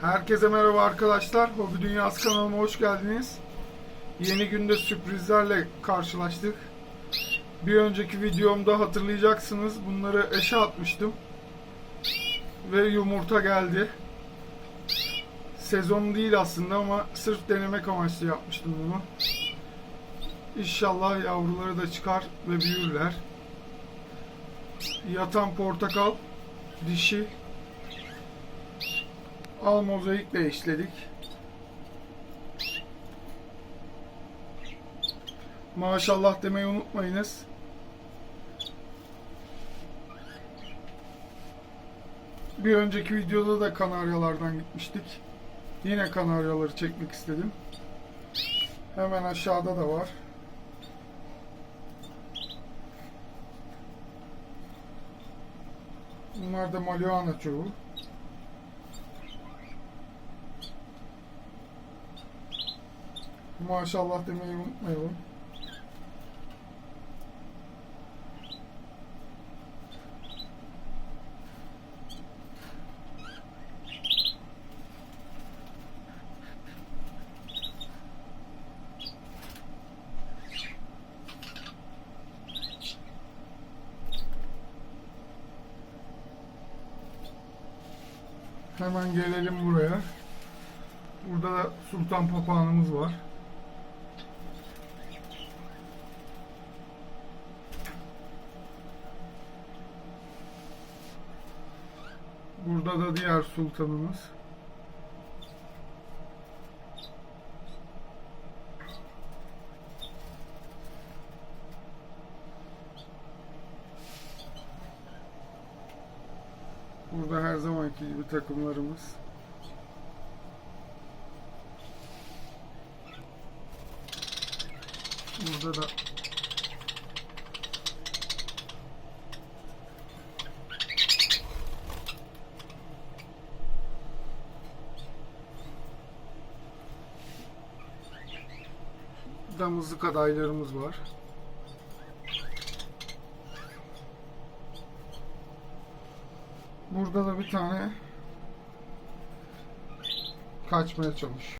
Herkese merhaba arkadaşlar. Hobi Dünyası kanalıma hoş geldiniz. Yeni günde sürprizlerle karşılaştık. Bir önceki videomda hatırlayacaksınız bunları eşe atmıştım. Ve yumurta geldi. Sezon değil aslında ama sırf denemek amaçlı yapmıştım bunu. İnşallah yavruları da çıkar ve büyürler. Yatan portakal, dişi, al mozaikle işledik. Maşallah demeyi unutmayınız. Bir önceki videoda da kanaryalardan gitmiştik. Yine kanaryaları çekmek istedim. Hemen aşağıda da var. Bunlar da marihuana çoğu. Maşallah demeyi unutmayalım. Hemen gelelim buraya. Burada da sultan papağanımız var. Burada da diğer sultanımız. Burada her zamanki gibi takımlarımız. Burada da damızlık adaylarımız var. Burada da bir tane kaçmaya çalış.